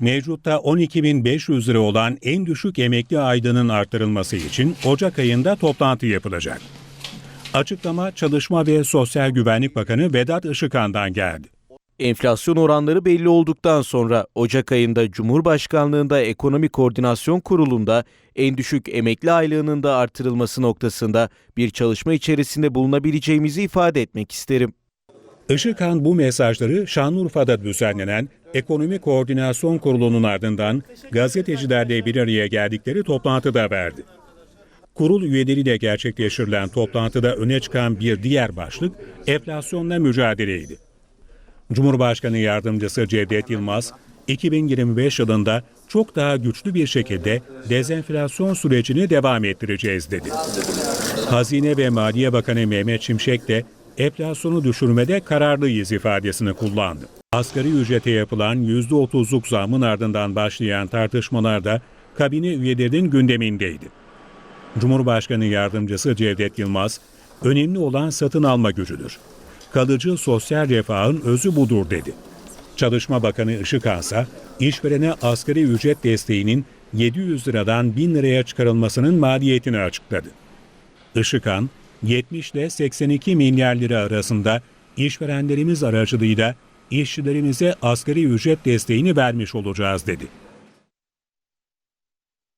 Mevcutta 12.500 lira olan en düşük emekli aylığının artırılması için Ocak ayında toplantı yapılacak. Açıklama Çalışma ve Sosyal Güvenlik Bakanı Vedat Işıkhan'dan geldi. Enflasyon oranları belli olduktan sonra Ocak ayında Cumhurbaşkanlığında Ekonomi Koordinasyon Kurulu'nda en düşük emekli aylığının da artırılması noktasında bir çalışma içerisinde bulunabileceğimizi ifade etmek isterim. Işıkhan bu mesajları Şanlıurfa'da düzenlenen Ekonomi Koordinasyon Kurulu'nun ardından gazetecilerle bir araya geldikleri toplantıda verdi. Kurul üyeleriyle gerçekleştirilen toplantıda öne çıkan bir diğer başlık enflasyonla mücadeleydi. Cumhurbaşkanı Yardımcısı Cevdet Yılmaz, 2025 yılında çok daha güçlü bir şekilde dezenflasyon sürecini devam ettireceğiz dedi. Hazine ve Maliye Bakanı Mehmet Şimşek de enflasyonu düşürmede kararlıyız ifadesini kullandı. Asgari ücrete yapılan %30'luk zamın ardından başlayan tartışmalar da kabine üyelerinin gündemindeydi. Cumhurbaşkanı Yardımcısı Cevdet Yılmaz, önemli olan satın alma gücüdür. Kalıcı sosyal refahın özü budur dedi. Çalışma Bakanı Işıkhan ise işverene asgari ücret desteğinin 700 liradan 1000 liraya çıkarılmasının maliyetini açıkladı. Işıkhan, 70 ile 82 milyar lira arasında işverenlerimiz aracılığıyla işçilerimize asgari ücret desteğini vermiş olacağız dedi.